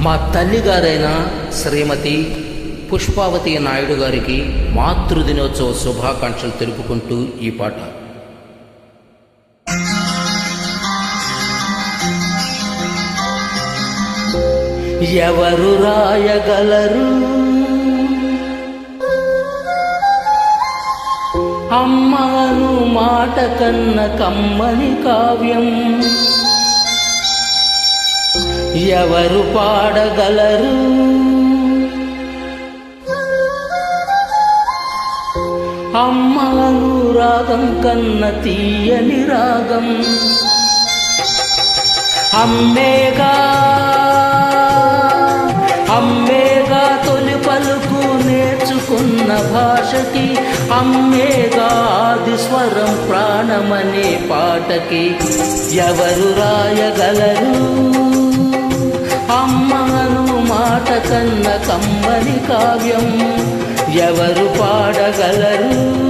మా తల్లిగారైన శ్రీమతి పుష్పావతి నాయుడు గారికి మాతృదినోత్సవ శుభాకాంక్షలు తెలుపుకుంటూ ఈ పాట. ఎవరు రాయగలరు? అమ్మను మాట కన్న కమ్మని కావ్యం. ఎవరు పాడగలరు? అమ్మను రాగం కన్న తీయని రాగం. అమ్మేగా అమ్మేగా తొలి పలుకు నేర్చుకున్న భాషకి అమ్మేగా ఆది స్వరం ప్రాణమనే పాటకి ఎవరు రాయగలరు? అమ్మను మాట కన్న కమ్మని కావ్యం. ఎవరు పాడగలరు?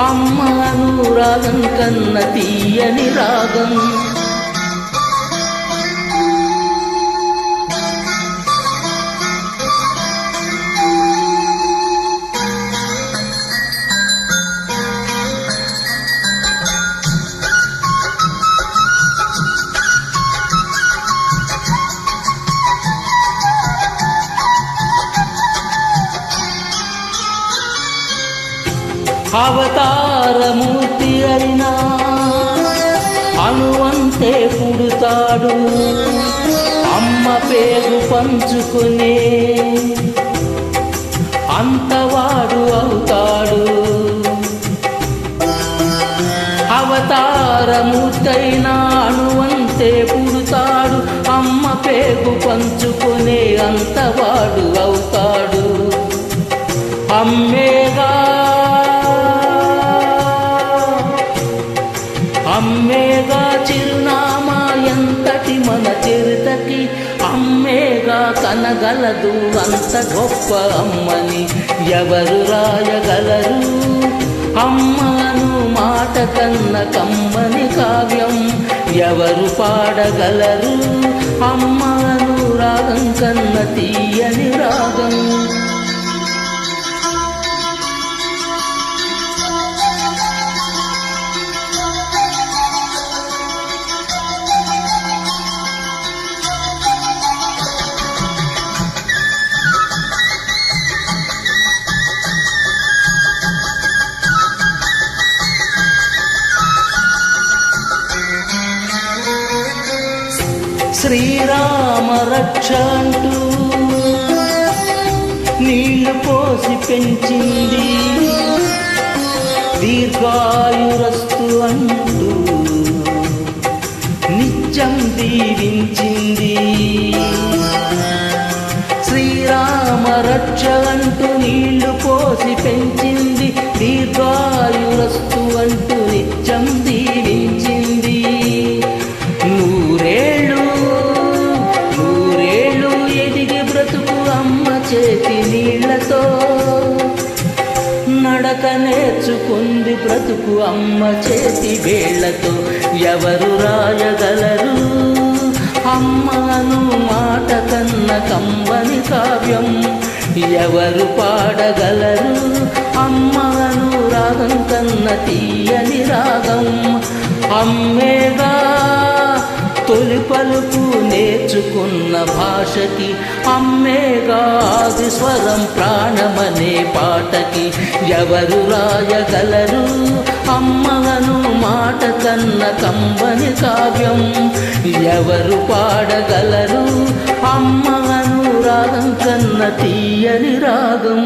అమ్మను రాగం కన్న తీయని రాగం. అవతారమూర్తి అయినా అనువంతే పుడతాడు. అమ్మ పేరు పంచుకునే అంతవాడు అవుతాడు. అవతారమూర్తైనా అణువంతే పుడతాడు. అమ్మ పేగు పంచుకునే అంతవాడు అవుతాడు. అమ్మేగా మన చిరుతకి అమ్మేగా కనగలదు అంత గొప్ప అమ్మని ఎవరు రాయగలరు? అమ్మను మాట కన్న కమ్మని కావ్యం ఎవరు పాడగలరు? అమ్మను రాగం కన్న తీయని రాగం శ్రీరామ రక్ష అంటూ నీళ్ళు పోసి పెంచింది. దీర్ఘాయురస్తు అంటూ నిత్యం దీవించింది. శ్రీరామ రక్ష అంటూ నీళ్ళు పోసి పెంచింది నడక నేర్చుకుంది బ్రతుకు అమ్మ చేతి వేళ్ళతో ఎవరు రాయగలరు? అమ్మను మాట కన్న కమ్మని కావ్యం. ఎవరు పాడగలరు? అమ్మను రాగం కన్న తీయని రాగం. అమ్మేగా నేర్చుకున్న భాషకి అమ్మేగా ఆది స్వరం ప్రాణమనే పాటకి ఎవరు రాయగలరు? అమ్మను మాట కన్న కంబని కావ్యం ఎవరు పాడగలరు? అమ్మను రాగం కన్న తీయని రాగం